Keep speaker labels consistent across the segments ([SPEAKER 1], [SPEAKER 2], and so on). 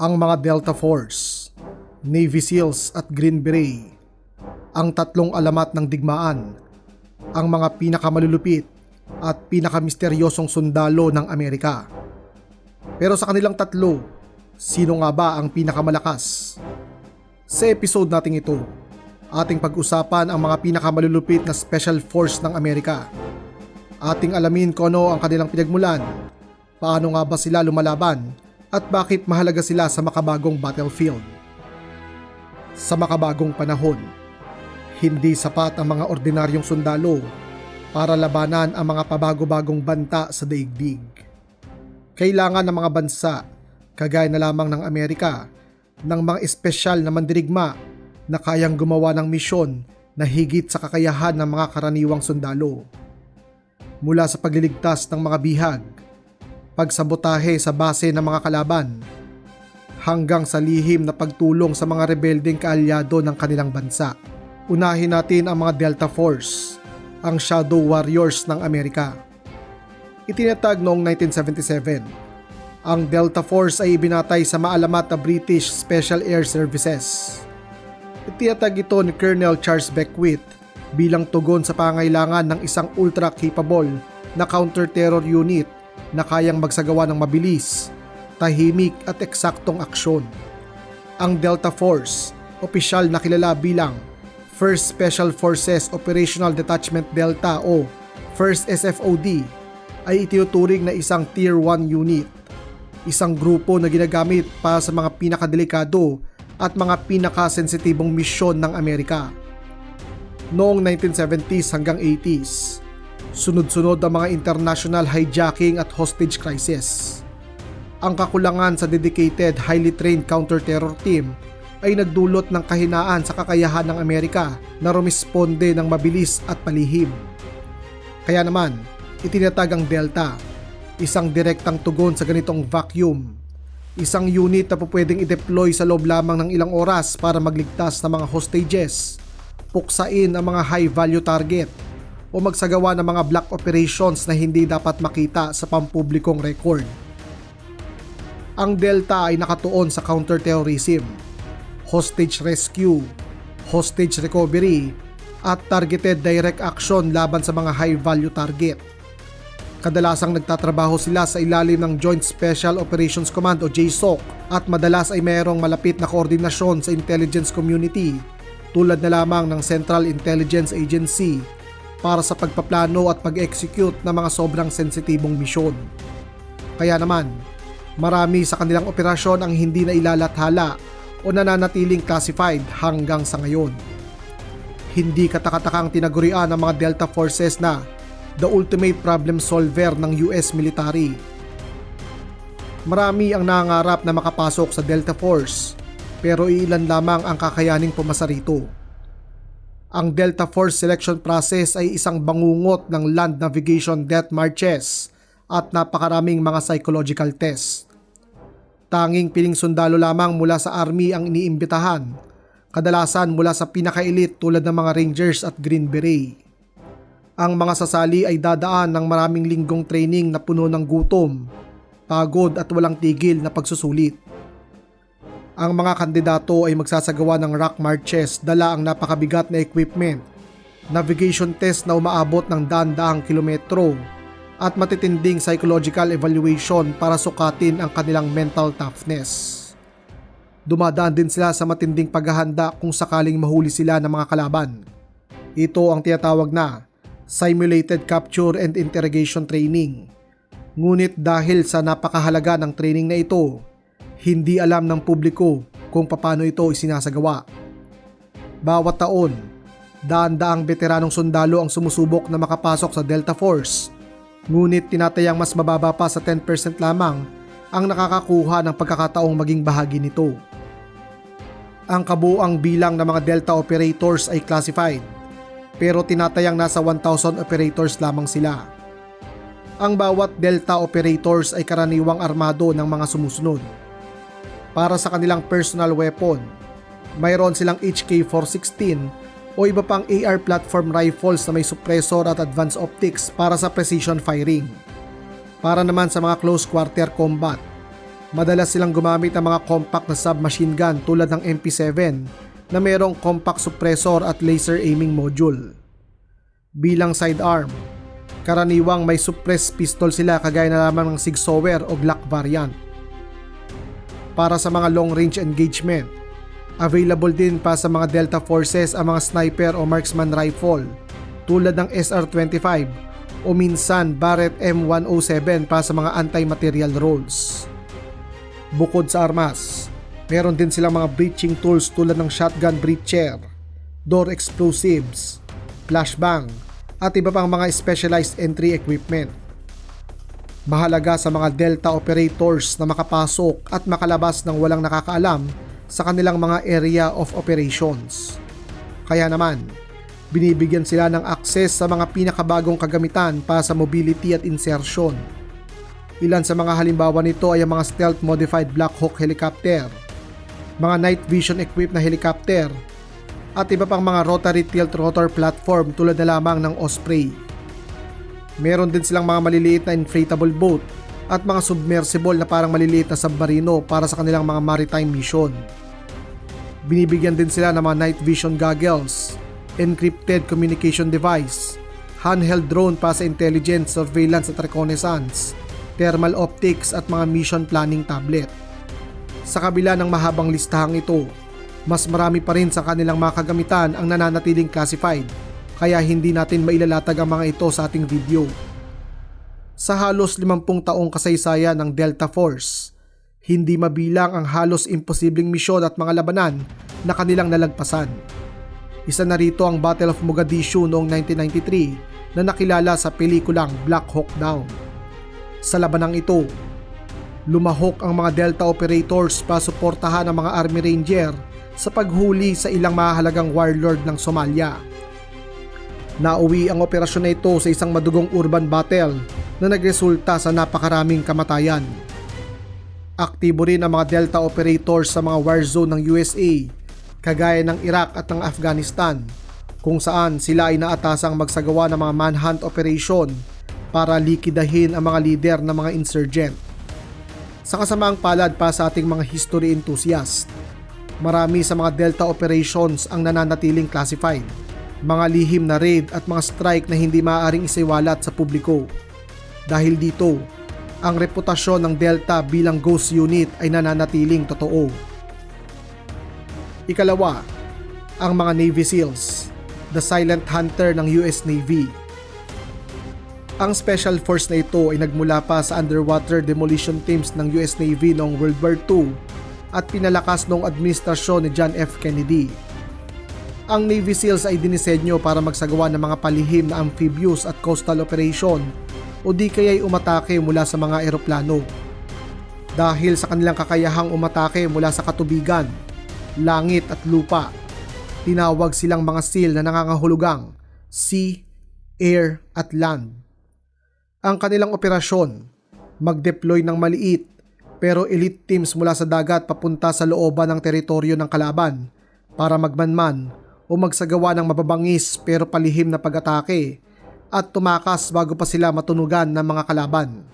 [SPEAKER 1] ang mga Delta Force, Navy SEALs at Green Beret, ang tatlong alamat ng digmaan, ang mga pinakamalulupit at pinakamisteryosong sundalo ng Amerika. Pero sa kanilang tatlo, sino nga ba ang pinakamalakas? Sa episode nating ito, ating pag-usapan ang mga pinakamalulupit na Special Force ng Amerika. Ating alamin kung ano ang kanilang pinagmulan, paano nga ba sila lumalaban, at bakit mahalaga sila sa makabagong battlefield. Sa makabagong panahon, hindi sapat ang mga ordinaryong sundalo para labanan ang mga pabago-bagong banta sa daigdig. Kailangan ng mga bansa, kagaya na lamang ng Amerika, ng mga espesyal na mandirigma na kayang gumawa ng misyon na higit sa kakayahan ng mga karaniwang sundalo. Mula sa pagliligtas ng mga bihag, pagsabotahe sa base ng mga kalaban, hanggang sa lihim na pagtulong sa mga rebeldeng kaalyado ng kanilang bansa. Unahin natin ang mga Delta Force, ang Shadow Warriors ng Amerika. Itinatag noong 1977. Ang Delta Force ay ibinatay sa maalamat na British Special Air Services. Itinatag ito ni Colonel Charles Beckwith bilang tugon sa pangailangan ng isang ultra-capable na counter-terror unit na kayang magsagawa ng mabilis, tahimik at eksaktong aksyon. Ang Delta Force, opisyal na kilala bilang First Special Forces Operational Detachment Delta o First SFOD, ay itinuturing na isang Tier 1 unit. Isang grupo na ginagamit para sa mga pinakadelikado at mga pinakasensitibong misyon ng Amerika. Noong 1970s hanggang 80s, Sunod-sunod ang mga international hijacking at hostage crisis. Ang kakulangan sa dedicated, highly trained counter-terror team ay nagdulot ng kahinaan sa kakayahan ng Amerika na rumisponde ng mabilis at palihim. Kaya naman, itinatag ang Delta, isang direktang tugon sa ganitong vacuum. Isang unit na pwedeng i-deploy sa loob lamang ng ilang oras para magligtas ng mga hostages, puksain ang mga high-value target o magsagawa ng mga black operations na hindi dapat makita sa pampublikong record. Ang Delta ay nakatuon sa counterterrorism, hostage rescue, hostage recovery, at targeted direct action laban sa mga high-value target. Kadalasang nagtatrabaho sila sa ilalim ng Joint Special Operations Command o JSOC at madalas ay mayroong malapit na koordinasyon sa intelligence community tulad na lamang ng Central Intelligence Agency para sa pagpaplano at pag-execute ng mga sobrang sensitibong misyon. Kaya naman, marami sa kanilang operasyon ang hindi na ilalathala o nananatiling classified hanggang sa ngayon. Hindi katakatakang tinagurian ng mga Delta Forces na the ultimate problem solver ng US military. Marami ang nangarap na makapasok sa Delta Force pero ilan lamang ang kakayaning pumasa rito. Ang Delta Force selection process ay isang bangungot ng land navigation death marches at napakaraming mga psychological test. Tanging piling sundalo lamang mula sa army ang iniimbitahan, kadalasan mula sa pinaka-elite tulad ng mga Rangers at Green Beret. Ang mga sasali ay dadaan ng maraming linggong training na puno ng gutom, pagod at walang tigil na pagsusulit. Ang mga kandidato ay magsasagawa ng rock marches dala ang napakabigat na equipment, navigation test na umaabot ng daan-daang kilometro, at matitinding psychological evaluation para sukatin ang kanilang mental toughness. Dumadaan din sila sa matinding paghahanda kung sakaling mahuli sila ng mga kalaban. Ito ang tinatawag na Simulated Capture and Interrogation Training. Ngunit dahil sa napakahalaga ng training na ito, hindi alam ng publiko kung paano ito isinasagawa. Bawat taon, daan-daang veteranong sundalo ang sumusubok na makapasok sa Delta Force, ngunit tinatayang mas mababa pa sa 10% lamang ang nakakakuha ng pagkakataong maging bahagi nito. Ang kabuang bilang ng mga Delta operators ay classified, pero tinatayang nasa 1,000 operators lamang sila. Ang bawat Delta operators ay karaniwang armado ng mga sumusunod para sa kanilang personal weapon. Mayroon silang HK-416 o iba pang AR platform rifles na may suppressor at advanced optics para sa precision firing. Para naman sa mga close quarter combat, Madalas silang gumamit ng mga compact na submachine gun tulad ng MP7 na mayroong compact suppressor at laser aiming module. Bilang sidearm, karaniwang may suppressed pistol sila kagaya na lamang ng Sig Sauer o Glock variant. Para sa mga long range engagement, available din pa sa mga Delta Forces ang mga sniper o marksman rifle tulad ng SR-25 o minsan Barrett M107 para sa mga anti-material roles. Bukod sa armas, meron din silang mga breaching tools tulad ng shotgun breacher, door explosives, flashbang, at iba pang mga specialized entry equipment. Mahalaga sa mga Delta operators na makapasok at makalabas ng walang nakakaalam sa kanilang mga area of operations. Kaya naman, binibigyan sila ng access sa mga pinakabagong kagamitan para sa mobility at insertion. Ilan sa mga halimbawa nito ay ang mga stealth modified Black Hawk helicopter, mga night vision equipped na helicopter, at iba pang mga rotary tilt rotor platform tulad na lamang ng Osprey. Meron din silang mga maliliit na inflatable boat at mga submersible na parang maliliit na submarino para sa kanilang mga maritime mission. Binibigyan din sila ng mga night vision goggles, encrypted communication device, handheld drone para sa intelligence, surveillance at reconnaissance, thermal optics at mga mission planning tablet. Sa kabila ng mahabang listahang ito, mas marami pa rin sa kanilang mga kagamitan ang nananatiling classified kaya hindi natin mailalatag ang mga ito sa ating video. Sa halos 50 taong kasaysayan ng Delta Force, hindi mabilang ang halos imposibleng misyon at mga labanan na kanilang nalagpasan. Isa na rito ang Battle of Mogadishu noong 1993 na nakilala sa pelikulang Black Hawk Down. Sa labanang ito, lumahok ang mga Delta operators para suportahan ang mga Army Ranger sa paghuli sa ilang mahalagang warlord ng Somalia. Nauwi ang operasyon na ito sa isang madugong urban battle na nagresulta sa napakaraming kamatayan. Aktibo rin ang mga Delta operators sa mga war zone ng USA, kagaya ng Iraq at ng Afghanistan, kung saan sila ay naatasang magsagawa ng mga manhunt operation para likidahin ang mga lider ng mga insurgent. Sa kasamaang palad pa sa ating mga history enthusiast, marami sa mga Delta operations ang nananatiling classified mga lihim na raid at mga strike na hindi maaaring isiwalat sa publiko. Dahil dito, ang reputasyon ng Delta bilang ghost unit ay nananatiling totoo. Ikalawa, ang mga Navy SEALs, the silent hunter ng US Navy. Ang special force na ito ay nagmula pa sa underwater demolition teams ng US Navy noong World War II at pinalakas noong administrasyon ni John F. Kennedy ang Navy SEALs ay dinisenyo para magsagawa ng mga palihim na amphibious at coastal operation o di kaya'y umatake mula sa mga eroplano. Dahil sa kanilang kakayahang umatake mula sa katubigan, langit at lupa, tinawag silang mga SEAL na nangangahulugang sea, air at land. Ang kanilang operasyon, mag-deploy ng maliit pero elite teams mula sa dagat papunta sa looban ng teritoryo ng kalaban para magmanman o magsagawa ng mababangis pero palihim na pag-atake at tumakas bago pa sila matunugan ng mga kalaban.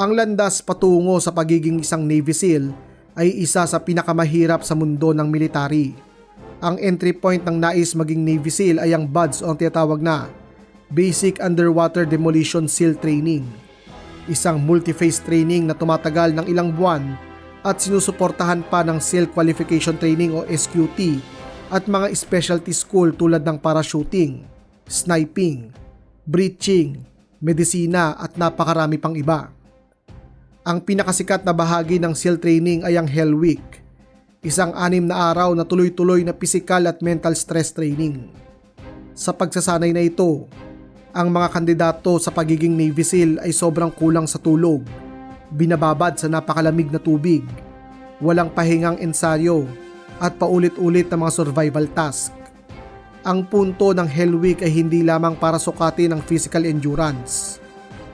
[SPEAKER 1] Ang landas patungo sa pagiging isang Navy SEAL ay isa sa pinakamahirap sa mundo ng military. Ang entry point ng nais maging Navy SEAL ay ang BUDS o ang tinatawag na Basic Underwater Demolition SEAL Training. Isang multi-phase training na tumatagal ng ilang buwan at sinusuportahan pa ng SEAL Qualification Training o SQT at mga specialty school tulad ng parachuting, sniping, breaching, medisina at napakarami pang iba. Ang pinakasikat na bahagi ng SEAL training ay ang Hell Week, isang anim na araw na tuloy-tuloy na physical at mental stress training. Sa pagsasanay na ito, ang mga kandidato sa pagiging Navy SEAL ay sobrang kulang sa tulog, binababad sa napakalamig na tubig, walang pahingang ensayo at paulit-ulit na mga survival task. Ang punto ng Hell Week ay hindi lamang para sukatin ang physical endurance.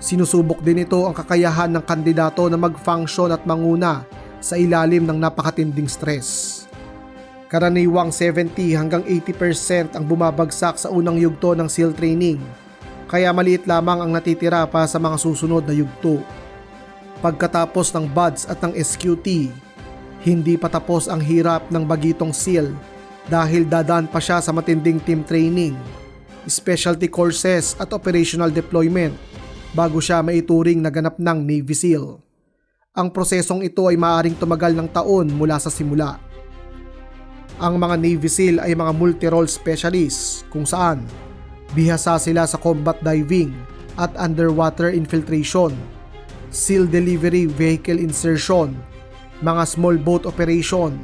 [SPEAKER 1] Sinusubok din ito ang kakayahan ng kandidato na mag-function at manguna sa ilalim ng napakatinding stress. Karaniwang 70 hanggang 80% ang bumabagsak sa unang yugto ng SEAL training, kaya maliit lamang ang natitira pa sa mga susunod na yugto. Pagkatapos ng BUDS at ng SQT, hindi pa tapos ang hirap ng bagitong SEAL dahil dadaan pa siya sa matinding team training, specialty courses at operational deployment bago siya maituring na ganap ng Navy SEAL. Ang prosesong ito ay maaaring tumagal ng taon mula sa simula. Ang mga Navy SEAL ay mga multi-role specialists kung saan bihasa sila sa combat diving at underwater infiltration, SEAL delivery vehicle insertion, mga small boat operation,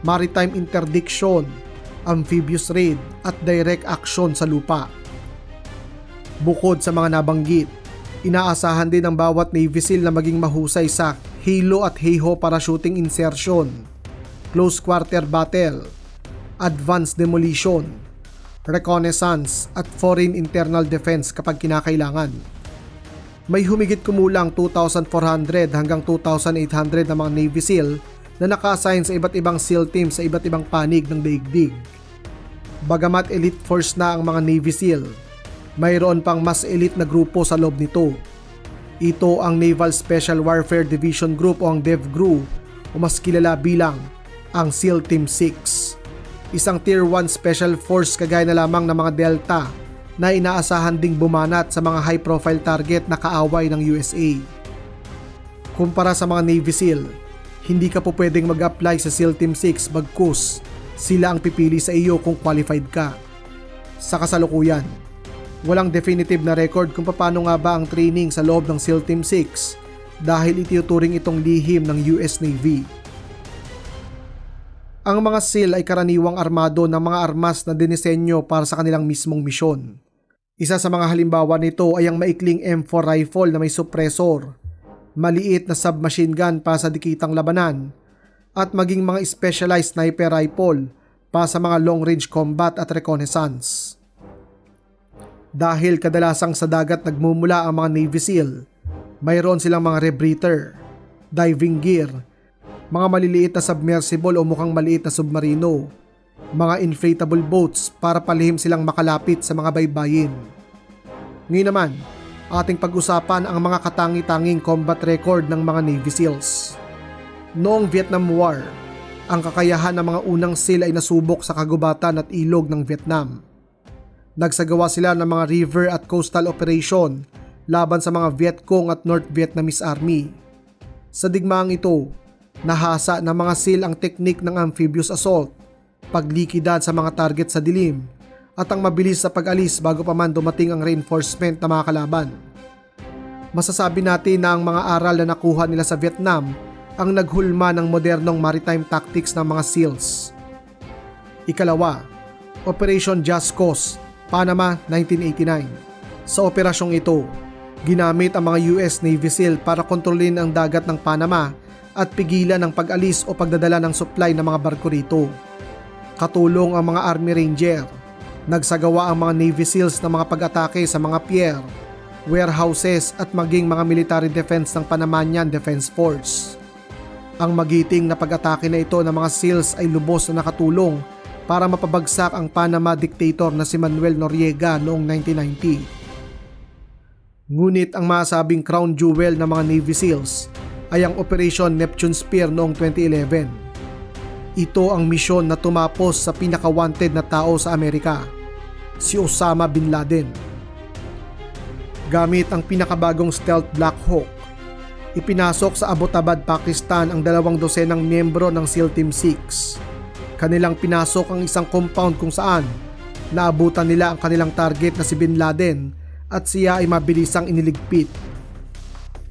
[SPEAKER 1] maritime interdiction, amphibious raid at direct action sa lupa. Bukod sa mga nabanggit, inaasahan din ng bawat Navy SEAL na maging mahusay sa halo at HEHO parachuting insertion, close quarter battle, advanced demolition, reconnaissance at foreign internal defense kapag kinakailangan. May humigit kumulang 2,400 hanggang 2,800 na mga Navy SEAL na naka-assign sa iba't ibang SEAL team sa iba't ibang panig ng daigdig. Bagamat elite force na ang mga Navy SEAL, mayroon pang mas elite na grupo sa loob nito. Ito ang Naval Special Warfare Division Group o ang DEVGRU o mas kilala bilang ang SEAL Team 6. Isang Tier 1 Special Force kagaya na lamang ng mga Delta na inaasahan ding bumanat sa mga high-profile target na kaaway ng USA. Kumpara sa mga Navy SEAL, hindi ka po pwedeng mag-apply sa SEAL Team 6 bagkus sila ang pipili sa iyo kung qualified ka. Sa kasalukuyan, walang definitive na record kung paano nga ba ang training sa loob ng SEAL Team 6 dahil itinuturing itong lihim ng US Navy. Ang mga SEAL ay karaniwang armado ng mga armas na dinisenyo para sa kanilang mismong misyon. Isa sa mga halimbawa nito ay ang maikling M4 rifle na may suppressor, maliit na submachine gun para sa dikitang labanan, at maging mga specialized sniper rifle para sa mga long-range combat at reconnaissance. Dahil kadalasang sa dagat nagmumula ang mga Navy SEAL, mayroon silang mga rebreather, diving gear, mga maliliit na submersible o mukhang maliit na submarino, mga inflatable boats para palihim silang makalapit sa mga baybayin. Ngayon naman, ating pag-usapan ang mga katangi-tanging combat record ng mga Navy SEALs. Noong Vietnam War, ang kakayahan ng mga unang SEAL ay nasubok sa kagubatan at ilog ng Vietnam. Nagsagawa sila ng mga river at coastal operation laban sa mga Vietcong at North Vietnamese Army. Sa digmaang ito, nahasa ng mga SEAL ang teknik ng amphibious assault paglikidad sa mga target sa dilim, at ang mabilis sa pag-alis bago pa man dumating ang reinforcement na mga kalaban. Masasabi natin na ang mga aral na nakuha nila sa Vietnam ang naghulma ng modernong maritime tactics ng mga SEALs. Ikalawa, Operation Just Cause, Panama 1989. Sa operasyong ito, ginamit ang mga US Navy SEAL para kontrolin ang dagat ng Panama at pigilan ang pag-alis o pagdadala ng supply ng mga barko rito. Katulong ang mga Army Ranger. Nagsagawa ang mga Navy SEALs ng mga pag-atake sa mga pier, warehouses at maging mga military defense ng Panamanian Defense Force. Ang magiting na pag-atake na ito ng mga SEALs ay lubos na nakatulong para mapabagsak ang Panama dictator na si Manuel Noriega noong 1990. Ngunit ang masabing crown jewel ng mga Navy SEALs ay ang Operation Neptune Spear noong 2011 ito ang misyon na tumapos sa pinaka-wanted na tao sa Amerika, si Osama Bin Laden. Gamit ang pinakabagong stealth Black Hawk, ipinasok sa Abbottabad, Pakistan ang dalawang dosenang miyembro ng SEAL Team 6. Kanilang pinasok ang isang compound kung saan naabutan nila ang kanilang target na si Bin Laden at siya ay mabilisang iniligpit.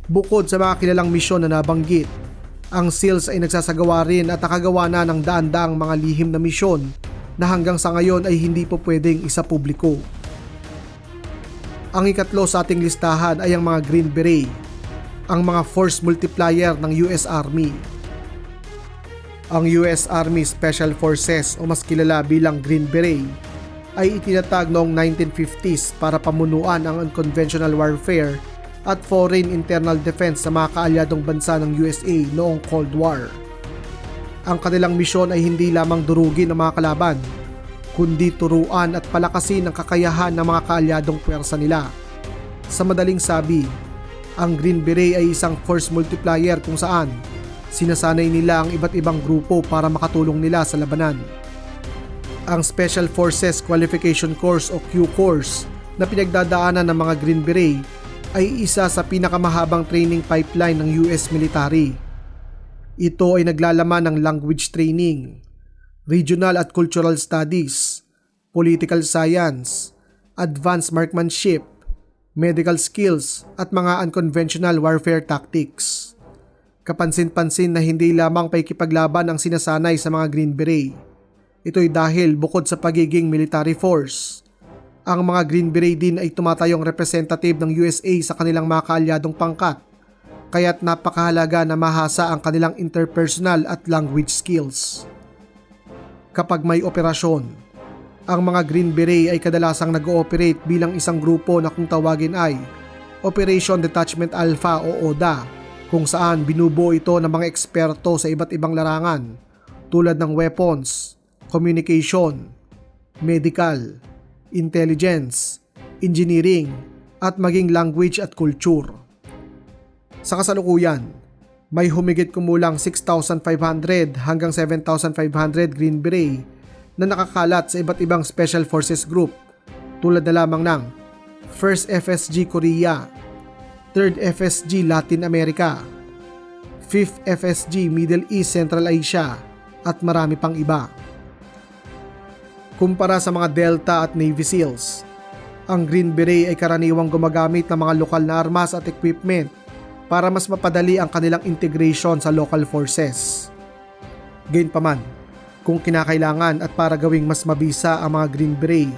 [SPEAKER 1] Bukod sa mga kilalang misyon na nabanggit, ang SEALs ay nagsasagawa rin at nakagawa na ng daan-daang mga lihim na misyon na hanggang sa ngayon ay hindi po pwedeng isa publiko. Ang ikatlo sa ating listahan ay ang mga Green Beret, ang mga force multiplier ng US Army. Ang US Army Special Forces o mas kilala bilang Green Beret ay itinatag noong 1950s para pamunuan ang unconventional warfare at foreign internal defense sa mga kaalyadong bansa ng USA noong Cold War. Ang kanilang misyon ay hindi lamang durugin ang mga kalaban, kundi turuan at palakasin ang kakayahan ng mga kaalyadong puwersa nila. Sa madaling sabi, Ang Green Beret ay isang force multiplier kung saan sinasanay nila ang iba't ibang grupo para makatulong nila sa labanan. Ang Special Forces Qualification Course o Q Course na pinagdadaanan ng mga Green Beret ay isa sa pinakamahabang training pipeline ng US military. Ito ay naglalaman ng language training, regional at cultural studies, political science, advanced marksmanship, medical skills at mga unconventional warfare tactics. Kapansin-pansin na hindi lamang paikipaglaban ang sinasanay sa mga Green Beret. Ito'y dahil bukod sa pagiging military force, ang mga Green Beret din ay tumatayong representative ng USA sa kanilang mga kaalyadong pangkat, kaya't napakahalaga na mahasa ang kanilang interpersonal at language skills. Kapag may operasyon, ang mga Green Beret ay kadalasang nag-ooperate bilang isang grupo na kung tawagin ay Operation Detachment Alpha o ODA, kung saan binubuo ito ng mga eksperto sa iba't ibang larangan tulad ng weapons, communication, medical, intelligence, engineering, at maging language at culture. Sa kasalukuyan, may humigit kumulang 6,500 hanggang 7,500 Green Beret na nakakalat sa iba't ibang Special Forces Group tulad na lamang ng 1st FSG Korea, 3rd FSG Latin America, 5th FSG Middle East Central Asia at marami pang iba. Kumpara sa mga Delta at Navy SEALs, ang Green Beret ay karaniwang gumagamit ng mga lokal na armas at equipment para mas mapadali ang kanilang integration sa local forces. Gayunpaman, kung kinakailangan at para gawing mas mabisa ang mga Green Beret,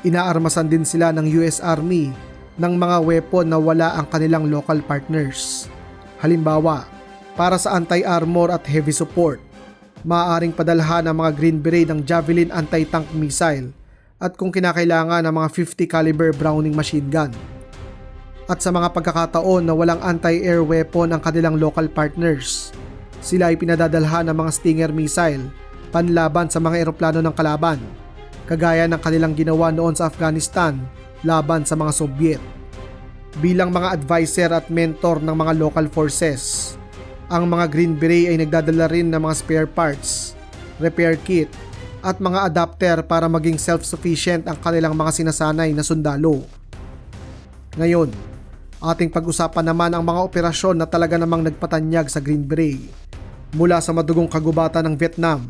[SPEAKER 1] inaarmasan din sila ng US Army ng mga weapon na wala ang kanilang local partners. Halimbawa, para sa anti-armor at heavy support, maaaring padalhan ang mga Green Beret ng Javelin anti-tank missile at kung kinakailangan ng mga 50 caliber Browning machine gun. At sa mga pagkakataon na walang anti-air weapon ang kanilang local partners, sila ay pinadadalhan ng mga Stinger missile panlaban sa mga eroplano ng kalaban, kagaya ng kanilang ginawa noon sa Afghanistan laban sa mga Soviet. Bilang mga advisor at mentor ng mga local forces, ang mga Green Beret ay nagdadala rin ng mga spare parts, repair kit, at mga adapter para maging self-sufficient ang kanilang mga sinasanay na sundalo. Ngayon, ating pag-usapan naman ang mga operasyon na talaga namang nagpatanyag sa Green Beret. Mula sa madugong kagubatan ng Vietnam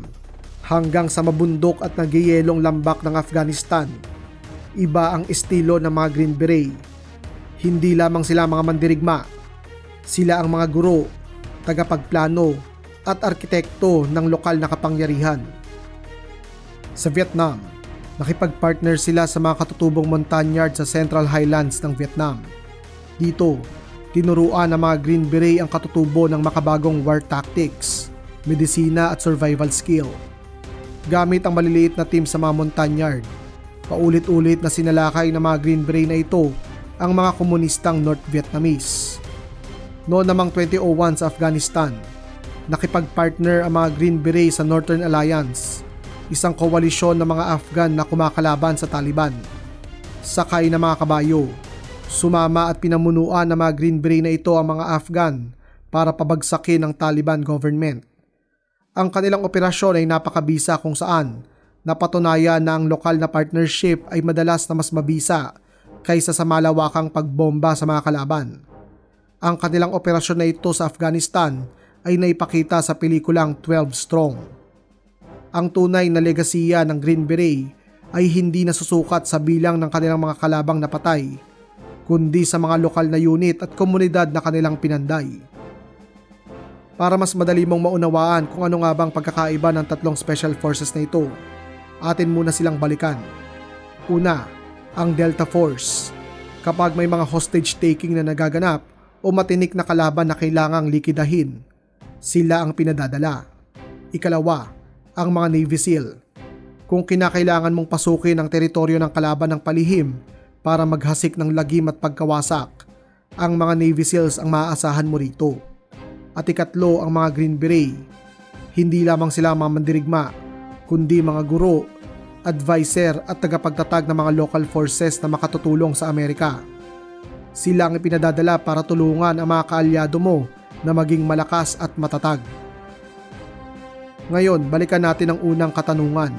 [SPEAKER 1] hanggang sa mabundok at nagyayelong lambak ng Afghanistan. Iba ang estilo ng mga Green Beret. Hindi lamang sila mga mandirigma. Sila ang mga guro, tagapagplano at arkitekto ng lokal na kapangyarihan. Sa Vietnam, nakipag-partner sila sa mga katutubong montagnard sa Central Highlands ng Vietnam. Dito, tinuruan ng mga Green Beret ang katutubo ng makabagong war tactics, medisina at survival skill. Gamit ang maliliit na team sa mga montagnard, paulit-ulit na sinalakay ng mga Green Beret na ito ang mga komunistang North Vietnamese. Noon namang 2001 sa Afghanistan, nakipag-partner ang mga Green Beret sa Northern Alliance, isang koalisyon ng mga Afghan na kumakalaban sa Taliban. Sakay ng mga kabayo, sumama at pinamunuan ng mga Green Beret na ito ang mga Afghan para pabagsakin ang Taliban government. Ang kanilang operasyon ay napakabisa kung saan napatunayan na ang lokal na partnership ay madalas na mas mabisa kaysa sa malawakang pagbomba sa mga kalaban. Ang kanilang operasyon na ito sa Afghanistan ay naipakita sa pelikulang 12 Strong. Ang tunay na legasiya ng Green Beret ay hindi nasusukat sa bilang ng kanilang mga kalabang napatay, kundi sa mga lokal na unit at komunidad na kanilang pinanday. Para mas madali mong maunawaan kung ano nga bang pagkakaiba ng tatlong special forces na ito, atin muna silang balikan. Una, ang Delta Force. Kapag may mga hostage taking na nagaganap o matinik na kalaban na kailangang likidahin, sila ang pinadadala. Ikalawa, ang mga Navy SEAL. Kung kinakailangan mong pasukin ang teritoryo ng kalaban ng palihim para maghasik ng lagim at pagkawasak, ang mga Navy SEALs ang maaasahan mo rito. At ikatlo ang mga Green Beret. Hindi lamang sila mga mandirigma, kundi mga guro, advisor at tagapagtatag ng mga local forces na makatutulong sa Amerika. Sila ang ipinadadala para tulungan ang mga kaalyado mo na maging malakas at matatag. Ngayon, balikan natin ang unang katanungan.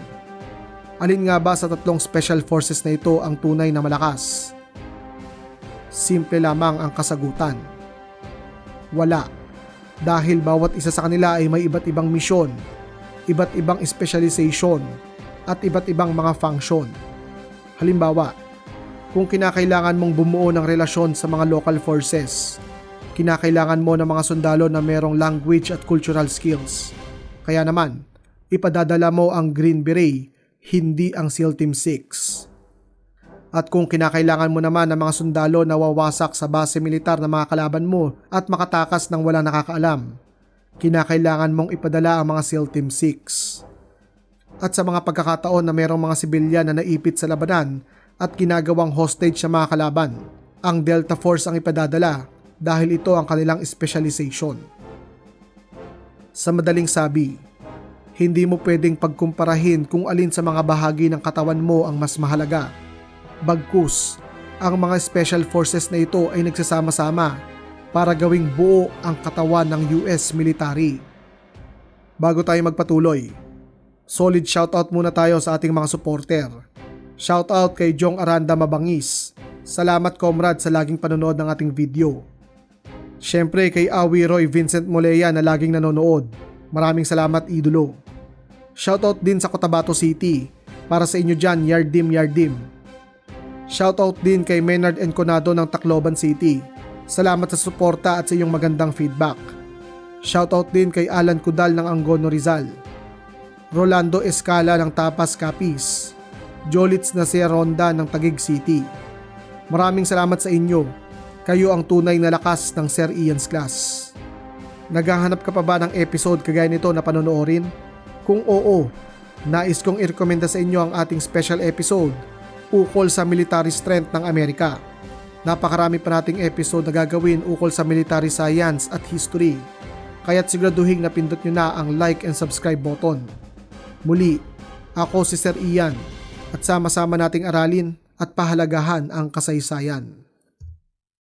[SPEAKER 1] Alin nga ba sa tatlong special forces na ito ang tunay na malakas? Simple lamang ang kasagutan. Wala. Dahil bawat isa sa kanila ay may iba't ibang misyon, iba't ibang specialization, at iba't ibang mga function. Halimbawa, kung kinakailangan mong bumuo ng relasyon sa mga local forces, kinakailangan mo ng mga sundalo na merong language at cultural skills. Kaya naman, ipadadala mo ang Green Beret, hindi ang SEAL Team 6. At kung kinakailangan mo naman ng mga sundalo na wawasak sa base militar ng mga kalaban mo at makatakas ng walang nakakaalam, kinakailangan mong ipadala ang mga SEAL Team 6. At sa mga pagkakataon na mayroong mga sibilyan na naipit sa labanan at ginagawang hostage sa mga kalaban, ang Delta Force ang ipadadala dahil ito ang kanilang specialization. Sa madaling sabi, hindi mo pwedeng pagkumparahin kung alin sa mga bahagi ng katawan mo ang mas mahalaga. Bagkus, ang mga special forces na ito ay nagsasama-sama para gawing buo ang katawan ng US military. Bago tayo magpatuloy, solid shoutout muna tayo sa ating mga supporter. Shoutout kay Jong Aranda Mabangis. Salamat comrade sa laging panonood ng ating video. Siyempre kay Awi Roy Vincent Molea na laging nanonood. Maraming salamat idolo. Shoutout din sa Cotabato City. Para sa inyo dyan, Yardim Yardim. Shoutout din kay Menard Enconado ng Tacloban City. Salamat sa suporta at sa iyong magandang feedback. Shoutout din kay Alan Kudal ng Angono Rizal. Rolando Escala ng Tapas Capiz. Jolits na si Ronda ng Tagig City. Maraming salamat sa inyo. Kayo ang tunay na lakas ng Sir Ian's class. Naghahanap ka pa ba ng episode kagaya nito na panonoorin? Kung oo, nais kong irekomenda sa inyo ang ating special episode ukol sa military strength ng Amerika. Napakarami pa nating episode na gagawin ukol sa military science at history. Kaya't siguraduhin na pindot nyo na ang like and subscribe button. Muli, ako si Sir Ian at sama-sama nating aralin at pahalagahan ang kasaysayan.